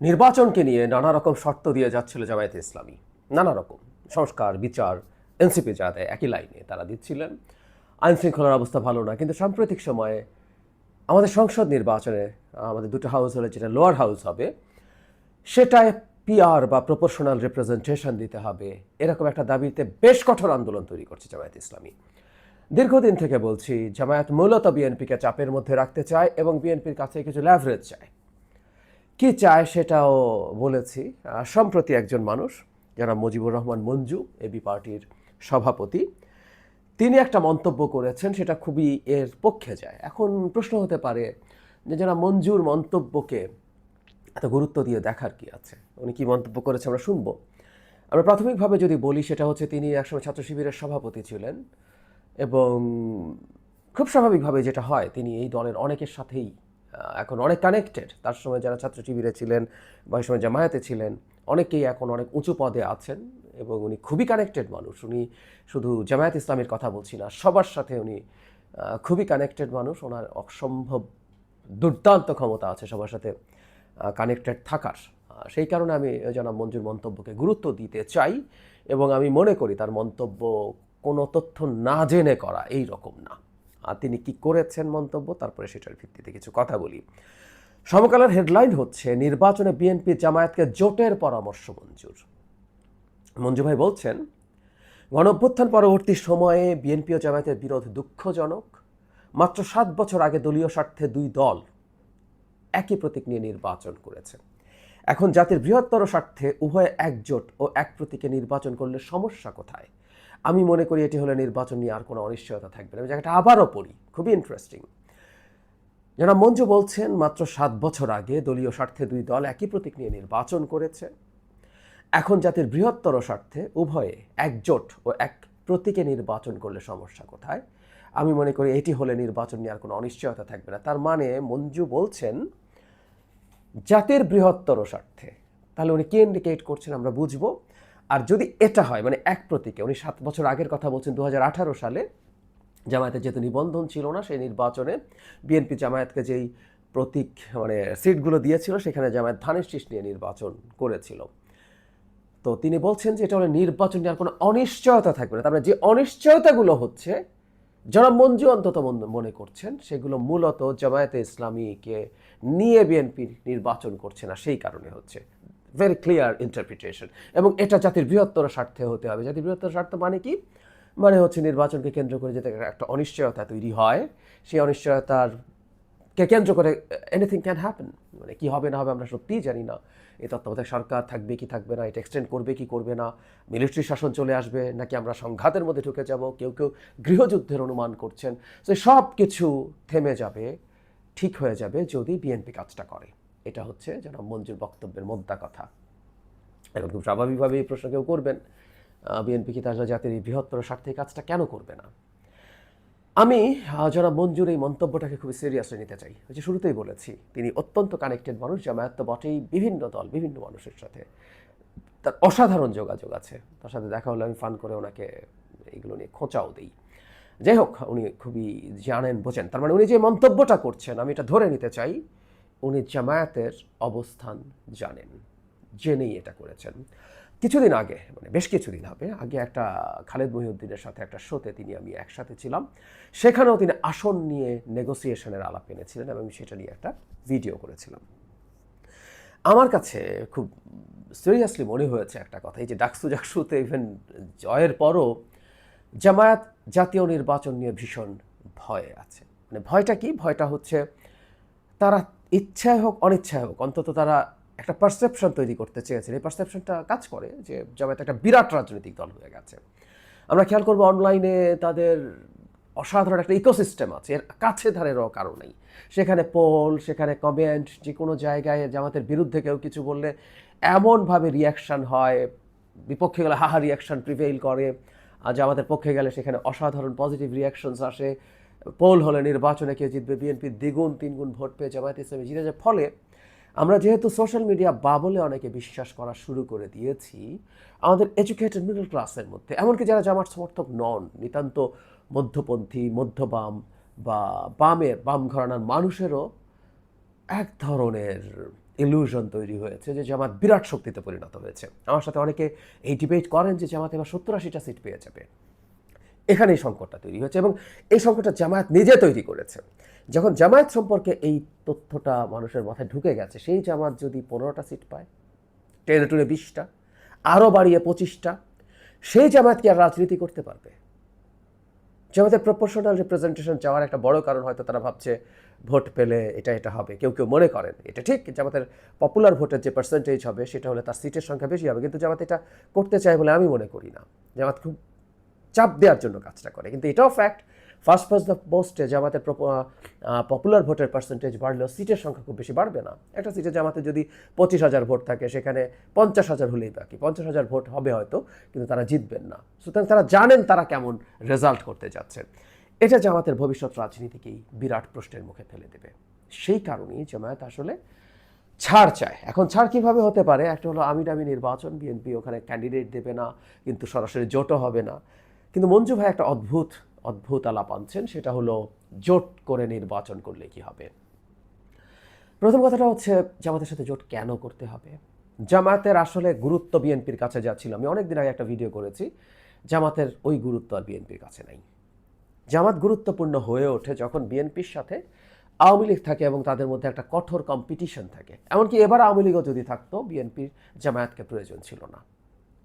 নির্বাচনকে নিয়ে নানা রকম শর্ত দিয়ে যাচ্ছিল জামায়াতে ইসলামী। নানা রকম। সংস্কার, বিচার, এনসিপি যা দেয় একই লাইনে তারা দিচ্ছিলেন। আইন শৃঙ্খলার অবস্থা ভালো না, কিন্তু সাম্প্রতিক সময়ে আমাদের সংসদ নির্বাচনে, আমাদের দুটো হাউস হলে যেটা লোয়ার হাউস হবে, সেটায় পিআর বা প্রপোর্শনাল রিপ্রেজেন্টেশন দিতে হবে, এরকম একটা দাবিতে বেশ কঠোর আন্দোলন তৈরি করছে জামায়াত ইসলামী। দীর্ঘদিন থেকে বলছি, জামায়াত মূলত বিএনপিকে চাপের মধ্যে রাখতে চায় এবং বিএনপির কাছে কিছু ল্যাভারেজ চায়। কি চায় সেটাও বলেছি। সম্প্রতি একজন মানুষ যারা মুজিবুর রহমান মঞ্জু এবি পার্টির সভাপতি, তিনি একটা মন্তব্য করেছেন, সেটা খুবই এর পক্ষে যায়। এখন প্রশ্ন হতে পারে যে যারা মঞ্জুর মন্তব্যকে এত গুরুত্ব দিয়ে দেখার কি আছে? উনি কি মন্তব্য করেছে আমরা শুনব। আমরা প্রাথমিকভাবে যদি বলি, সেটা হচ্ছে তিনি একসময় ছাত্র শিবিরের সভাপতি ছিলেন এবং খুব স্বাভাবিকভাবে যেটা হয়, তিনি এই দলের অনেকের সাথেই এখন অনেক কানেক্টেড তার সময় যারা ছাত্র শিবিরে ছিলেন বা সময় জামায়াতে ছিলেন, অনেকেই এখন অনেক উঁচু পদে আছেন এবং উনি খুবই কানেক্টেড মানুষ। উনি শুধু জামায়াত ইসলামের কথা বলছি না, সবার সাথে উনি খুবই কানেক্টেড মানুষ। ওনার অসম্ভব দুর্দান্ত ক্ষমতা আছে সবার সাথে কানেক্টেড থাকার। সেই কারণে আমি জনাব মঞ্জুর মন্তব্যকে গুরুত্ব দিতে চাই এবং আমি মনে করি তার মন্তব্য কোনো তথ্য না জেনে করা এই রকম না। তিনি কি করেছেন মন্তব্য? তারপরে সেটার ভিত্তিতে কিছু কথা বলি। সমকালের হেডলাইন হচ্ছে, নির্বাচনে বিএনপি জামায়াতকে জোটের পরামর্শ মঞ্জুর। মঞ্জু ভাই বলছেন, গণঅভ্যুত্থান পরবর্তী সময়ে বিএনপি ও জামায়াতের বিরোধ দুঃখজনক। মাত্র সাত বছর আগে দলীয় স্বার্থে দুই দল একই প্রতীক নিয়ে নির্বাচন করেছে। এখন জাতির বৃহত্তর স্বার্থে উভয় একজোট ও এক প্রতীকে নির্বাচন করলে সমস্যা কোথায়? আমি মনে করি এটি হলে নির্বাচন নিয়ে আর কোনো অনিশ্চয়তা থাকবে না। আমি জায়গাটা আবারও পড়ি। খুবই ইন্টারেস্টিং যারা মঞ্জু বলছেন, মাত্র সাত বছর আগে দলীয় স্বার্থে দুই দল একই প্রতীক নিয়ে নির্বাচন করেছে। এখন জাতির বৃহত্তর স্বার্থে উভয়ে একজোট ও এক প্রতীকে নির্বাচন করলে সমস্যা কোথায়? আমি মনে করি এটি হলে নির্বাচন নিয়ে আর কোনো অনিশ্চয়তা থাকবে না। তার মানে মঞ্জু বলছেন, জাতির বৃহত্তর স্বার্থে। তাহলে উনি কি ইন্ডিকেট করছেন আমরা বুঝব। আর যদি এটা হয় মানে এক প্রতীকে, উনি সাত বছর আগের কথা বলছেন দু হাজার আঠারো সালে, জামায়াতের যেহেতু নিবন্ধন ছিল না সেই নির্বাচনে, বিএনপি জামায়াতকে যেই প্রতীক মানে সিটগুলো দিয়েছিল, সেখানে জামায়াত ধানের শীষ নিয়ে নির্বাচন করেছিল। তো তিনি বলছেন যে এটা হলে নির্বাচন নিয়ে আর কোনো অনিশ্চয়তা থাকবে না। তার মানে যে অনিশ্চয়তাগুলো হচ্ছে, যারা মঞ্জু অন্তত মনে করছেন, সেগুলো মূলত জামায়াতে ইসলামীকে নিয়ে বিএনপি নির্বাচন করছে না, সেই কারণে হচ্ছে। ভেরি ক্লিয়ার ইন্টারপ্রিটেশন এবং এটা জাতির বৃহত্তর স্বার্থে হতে হবে। জাতির বৃহত্তর স্বার্থ মানে কি? মানে হচ্ছে নির্বাচনকে কেন্দ্র করে যাতে একটা অনিশ্চয়তা তৈরি হয়। সেই অনিশ্চয়তার কে কেন্দ্র করে এনিথিং ক্যান হ্যাপেন মানে কি হবে না হবে আমরা সত্যিই জানি না। এই তত্ত্বাবধায়ক সরকার থাকবে কি থাকবে না, এটা এক্সটেন্ড করবে কি করবে না মিলিটারি শাসন চলে আসবে নাকি আমরা সংঘাতের মধ্যে ঢুকে যাব, কেউ কেউ গৃহযুদ্ধের অনুমান করছেন। তো সব কিছু থেমে যাবে, ঠিক হয়ে যাবে যদি বিএনপি কাজটা করে। এটা হচ্ছে যেন মঞ্জুর বক্তব্যের মোদ্দা কথা। এখন খুব স্বাভাবিকভাবে এই প্রশ্ন কেউ করবেন বিএনপি কি তার জাতির এই বৃহত্তর স্বার্থে কাজটা কেন করবে না? আমি যারা মঞ্জুর এই মন্তব্যটাকে খুবই সিরিয়াসলি নিতে চাই যে শুরুতেই বলেছি, তিনি অত্যন্ত কানেক্টেড মানুষ, জামায়াত তো বটেই বিভিন্ন দল, বিভিন্ন মানুষের সাথে। তার অসাধারণ যোগাযোগ আছে, তার সাথে দেখা হলে আমি ফান করে ওনাকে এইগুলো নিয়ে খোঁচাও দিই। যাই হোক, উনি খুবই জানেন, বোঝেন, তার মানে উনি যে মন্তব্যটা করছেন, আমি এটা ধরে নিতে চাই উনি জামায়াতের অবস্থান জানেন। জেনেই এটা করেছেন। কিছুদিন আগে মানে বেশ কিছুদিন হবে, আগে একটা খালেদ মহিউদ্দিনের সাথে একটা শোতে তিনি আমি একসাথে ছিলাম। সেখানেও তিনি আসন নিয়ে নেগোসিয়েশনের আলাপ এনেছিলেন এবং আমি সেটা নিয়ে একটা ভিডিও করেছিলাম। আমার কাছে খুব সিরিয়াসলি মনে হয়েছে একটা কথা, এই যে ডাকসু জাকসুতে ইভেন জয়ের পরও জামায়াত জাতীয় নির্বাচন নিয়ে ভীষণ ভয়ে আছে। মানে ভয়টা কি? ভয়টা হচ্ছে তারা ইচ্ছায় হোক, অনিচ্ছায় হোক, অন্তত তারা একটা পারসেপশন তৈরি করতে চেয়েছেন। এই পারসেপশনটা কাজ করে যে জামায়াত একটা বিরাট রাজনৈতিক দল হয়ে গেছে। আমরা খেয়াল করব অনলাইনে তাদের অসাধারণ একটা ইকোসিস্টেম আছে। এর কাছে ধারেরও কারও নেই। সেখানে পোল সেখানে কমেন্ট যে কোনো জায়গায় জামাতের বিরুদ্ধে কেউ কিছু বললে এমনভাবে রিয়াকশান হয়, বিপক্ষে গেলে হাহা রিয়াকশান প্রিভেইল করে, আর জামাতের পক্ষে গেলে সেখানে অসাধারণ পজিটিভ রিয়াকশনস আসে। পোল হলে নির্বাচনে কে জিতবে? বিএনপি দ্বিগুণ, তিনগুণ ভোট পেয়ে জামায়াত ইসলামী জিতে যায় ফলে আমরা যেহেতু সোশ্যাল মিডিয়া বাবলে অনেকে বিশ্বাস করা শুরু করে দিয়েছি, আমাদের এডুকেটেড মিডল ক্লাসের মধ্যে, এমনকি যারা জামার সমর্থক নন, নিতান্ত মধ্যপন্থী, মধ্যবাম বা বামের বাম ঘরানার মানুষেরও এক ধরনের ইলিউশন তৈরি হয়েছে যে জামাত বিরাট শক্তিতে পরিণত হয়েছে। আমার সাথে অনেকে এই ডিবেট করেন যে জামাত এবার সত্তর আশিটা সিট পেয়ে যাবে। এখানে এই সংকটটা তৈরি হয়েছে এবং এই সংকটটা জামায়াত নিজে তৈরি করেছে। যখন জামায়াত সম্পর্কে এই তথ্যটা মানুষের মাথায় ঢুকে গেছে, সেই জামাত যদি পনেরোটা সিট পায়, টেনে টুনে বিশটা, আরও বাড়িয়ে পঁচিশটা, সেই জামায়াত কি আর রাজনীতি করতে পারবে? জামাতের প্রপোর্শনাল রিপ্রেজেন্টেশন চাওয়ার একটা বড় কারণ হয়তো তারা ভাবছে, ভোট পেলে এটা এটা হবে। কেউ কেউ মনে করেন, এটা ঠিক, জামাতের পপুলার ভোটের যে পার্সেন্টেজ হবে, সেটা হলে তার সিটের সংখ্যা বেশি হবে, কিন্তু জামাত এটা করতে চায় বলে আমি মনে করি না। জামাত খুব চাপ দেওয়ার জন্য কাজটা করে। কিন্তু এটাও ফ্যাক্ট ফার্স্ট ফার্স্ট দ্য পোস্টে জামাতের পপুলার ভোটের পার্সেন্টেজ বাড়লেও সিটের সংখ্যা খুব বেশি বাড়বে না। একটা সিটে জামাতে যদি পঁচিশ হাজার ভোট থাকে, সেখানে পঞ্চাশ হাজার হলেই বাকি পঞ্চাশ হাজার ভোট হবে হয়তো, কিন্তু তারা জিতবেন না। সুতরাং তারা জানেন তারা কেমন রেজাল্ট করতে যাচ্ছেন এটা জামাতের ভবিষ্যৎ রাজনীতিকেই বিরাট প্রশ্নের মুখে ফেলে দেবে। সেই কারণেই জামায়াত আসলে ছাড় চায়। এখন ছাড় কীভাবে হতে পারে? একটা হলো আমি ডামি নির্বাচন, বিএনপি ওখানে ক্যান্ডিডেট দেবে না, কিন্তু সরাসরি জোটও হবে না। কিন্তু মঞ্জু ভাই একটা অদ্ভুত অদ্ভুত আলাপ আনছেন, সেটা হলো জোট করে নির্বাচন করলে কি হবে? প্রথম কথাটা হচ্ছে জামাতের সাথে জোট কেন করতে হবে? জামাতের আসলে গুরুত্ব বিএনপির কাছে যা ছিল, আমি অনেকদিন আগে একটা ভিডিও করেছি, জামাতের ওই গুরুত্ব আর বিএনপির কাছে নাই। জামাত গুরুত্বপূর্ণ হয়ে ওঠে যখন বিএনপির সাথে আওয়ামী লীগ থাকে এবং তাদের মধ্যে একটা কঠোর কম্পিটিশন থাকে। এমনকি এবার আওয়ামী লীগও যদি থাকতো, বিএনপির জামায়াতকে প্রয়োজন ছিল না।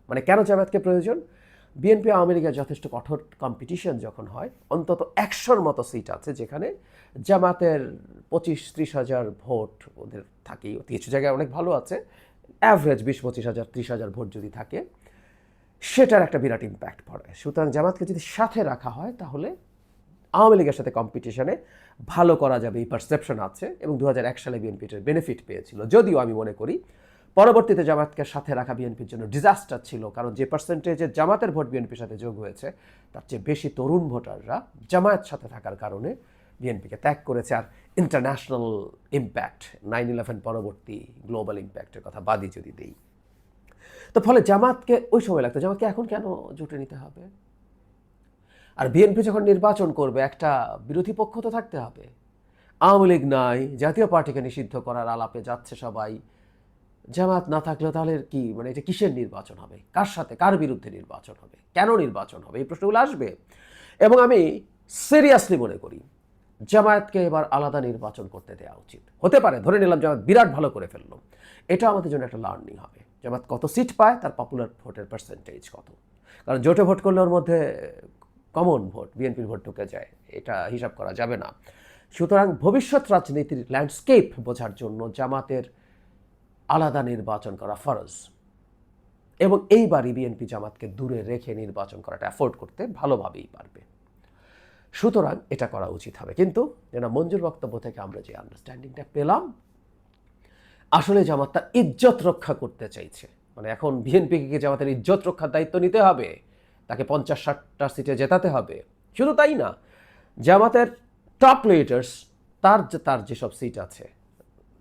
মানে কেন জামায়াতকে প্রয়োজন? বিএনপি লীগের যথেষ্ট কঠোর কম্পিটিশন যখন হয়, অন্তত একশোর মতো সিট আছে যেখানে জামাতের পঁচিশ ত্রিশ হাজার ভোট ওদের থাকেই। কিছু জায়গায় অনেক ভালো আছে অ্যাভারেজ বিশ, পঁচিশ হাজার, ত্রিশ হাজার ভোট যদি থাকে, সেটার একটা বিরাট ইম্প্যাক্ট পড়ে। সুতরাং জামাতকে যদি সাথে রাখা হয়, তাহলে আওয়ামী লীগের সাথে কম্পিটিশনে ভালো করা যাবে এই পারসেপশন আছে এবং দু হাজার এক সালে বিএনপির বেনিফিট পেয়েছিল। যদিও আমি মনে করি পরবর্তীতে জামাতকে সাথে রাখা বিএনপির জন্য ডিজাস্টার ছিল, কারণ যে পার্সেন্টেজে জামাতের ভোট বিএনপির সাথে যোগ হয়েছে, তার চেয়ে বেশি তরুণ ভোটাররা জামায়াত সাথে থাকার কারণে বিএনপিকে ত্যাগ করেছে। আর ইন্টারন্যাশনাল ইম্প্যাক্ট নাইন ইলেভেন পরবর্তী গ্লোবাল ইম্প্যাক্টের কথা বাদই যদি দিই। তো ফলে জামাতকে ওই সময় লাগতো, জামাতকে এখন কেন জুটে নিতে হবে? আর বিএনপি যখন নির্বাচন করবে, একটা বিরোধী পক্ষ তো থাকতে হবে। আওয়ামী লীগ নাই, জাতীয় পার্টিকে নিষিদ্ধ করার আলাপে যাচ্ছে সবাই। জামাত না থাকলে তাহলে কি মানে এটা কিসের নির্বাচন হবে? কার সাথে? কার বিরুদ্ধে নির্বাচন হবে? কেন নির্বাচন হবে? এই প্রশ্নগুলো আসবে। এবং আমি সিরিয়াসলি মনে করি, জামায়াতকে এবার আলাদা নির্বাচন করতে দেওয়া উচিত। হতে পারে, ধরে নিলাম জামাত বিরাট ভালো করে ফেলল। এটা আমাদের জন্য একটা লার্নিং হবে। জামাত কত সিট পায়, তার পপুলার ভোটের পার্সেন্টেজ কত? কারণ জোটে ভোট করলে ওর মধ্যে কমন ভোট বিএনপির ভোট ঢুকে যায়। এটা হিসাব করা যাবে না। সুতরাং ভবিষ্যৎ রাজনীতির ল্যান্ডস্কেপ বোঝার জন্য জামাতের আলাদা নির্বাচন করা ফরজ। এবং এইবারই বিএনপি জামাতকে দূরে রেখে নির্বাচন করাটা অ্যাফোর্ড করতে ভালোভাবেই পারবে। সুতরাং এটা করা উচিত হবে। কিন্তু যেন মঞ্জুর বক্তব্য থেকে আমরা যে আন্ডারস্ট্যান্ডিংটা পেলাম, আসলে জামাত তার ইজ্জত রক্ষা করতে চাইছে। মানে এখন বিএনপিকে জামাতের ইজ্জত রক্ষার দায়িত্ব নিতে হবে? তাকে পঞ্চাশ ষাটটা সিটে জেতাতে হবে? শুধু তাই না, জামাতের টপ লিডার্স তার তার যেসব সিট আছে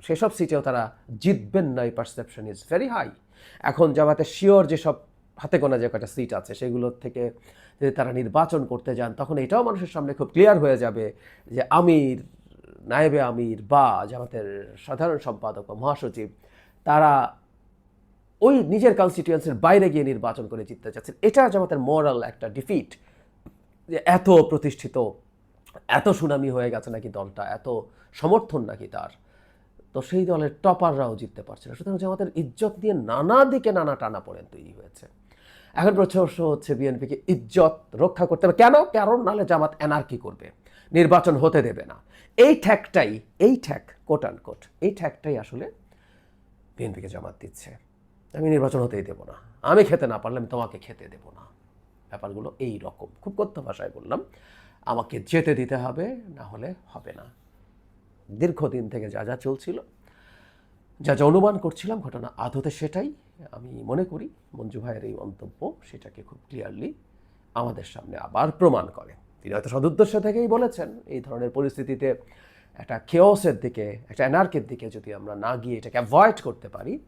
সেসব সিটেও তারা জিতবেন না, এই পারসেপশন ইজ ভেরি হাই এখন জামাতের শিওর যেসব হাতে গোনা যে কটা সিট আছে, সেগুলোর থেকে যদি তারা নির্বাচন করতে যান, তখন এটাও মানুষের সামনে খুব ক্লিয়ার হয়ে যাবে যে আমির, নায়েবে আমির বা জামাতের সাধারণ সম্পাদক বা মহাসচিব, তারা ওই নিজের কনস্টিটিউয়েন্সির বাইরে গিয়ে নির্বাচন করে জিততে চাচ্ছেন। এটা জামাতের মোরাল একটা ডিফিট যে এত প্রতিষ্ঠিত, এত সুনামি হয়ে গেছে নাকি দলটা, এত সমর্থন নাকি তার। তো সেই দলের টপাররাও জিততে পারছে না। সুতরাং জামাতের ইজ্জত নিয়ে নানা দিকে নানা টানা পড়েন তৈরি হয়েছে। এখন প্রশ্ন হচ্ছে বিএনপিকে ইজ্জত রক্ষা করতে হবে। কেন? কারণ নাহলে জামাত এনার্কি করবে। নির্বাচন হতে দেবে না। এই ঠ্যাকটাই এই ঠ্যাক কোট অ্যান্ড কোট এই ঠ্যাকটাই আসলে বিএনপিকে জামাত দিচ্ছে। আমি নির্বাচন হতেই দেবো না। আমি খেতে না পারলে আমি তোমাকে খেতে দেবো না। ব্যাপারগুলো এই রকম। খুব কথ্য ভাষায় বললাম, আমাকে যেতে দিতে হবে, না হলে হবে না। দীর্ঘদিন থেকে যা যা চলছিল, যা যা অনুমান করছিলাম, ঘটনা আদতে সেটাই আমি মনে করি। মঞ্জু ভাইয়ের এই মন্তব্য সেটাকে খুব ক্লিয়ারলি আমাদের সামনে আবার প্রমাণ করে। তিনি হয়তো সদুদ্দেশ্য থেকেই বলেছেন, এই ধরনের পরিস্থিতিতে একটা খেওসের দিকে, একটা অ্যানার্কের দিকে যদি আমরা না গিয়ে এটাকে অ্যাভয়েড করতে পারি,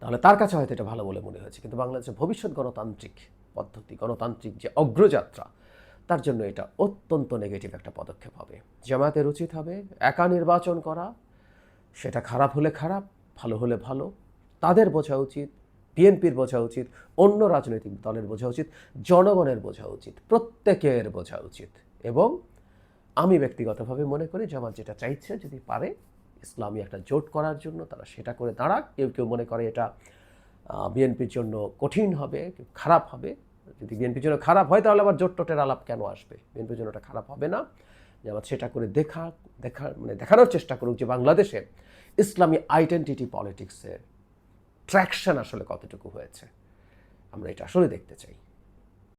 তাহলে তার কাছে হয়তো এটা ভালো বলে মনে হয়েছে। কিন্তু বাংলাদেশের ভবিষ্যৎ গণতান্ত্রিক পদ্ধতি, গণতান্ত্রিক যে অগ্রযাত্রা তার জন্য এটা অত্যন্ত নেগেটিভ একটা পদক্ষেপ হবে। জামায়াতের উচিত হবে, একা নির্বাচন করা, সেটা খারাপ হলে খারাপ, ভালো হলে ভালো। তাদের বোঝা উচিত, বিএনপির বোঝা উচিত, অন্য রাজনৈতিক দলের বোঝা উচিত, জনগণের বোঝা উচিত, প্রত্যেকের বোঝা উচিত। এবং আমি ব্যক্তিগতভাবে মনে করি জামাত যেটা চাইছে যদি পারে, ইসলামী একটা জোট করার জন্য তারা সেটা করে দাঁড়াক। কেউ কেউ মনে করে এটা বিএনপির জন্য কঠিন হবে খারাপ হবে। যদি বিএনপির জন্য খারাপ হয়, তাহলে আবার জোট টোটের আলাপ কেন আসবে? বিএনপির জন্য খারাপ হবে না। যে জামাত সেটা করে দেখা দেখা মানে দেখানোর চেষ্টা করুক যে বাংলাদেশে ইসলামী আইডেন্টিটি পলিটিক্সের ট্র্যাকশন আসলে কতটুকু হয়েছে। আমরা এটা আসলে দেখতে চাই।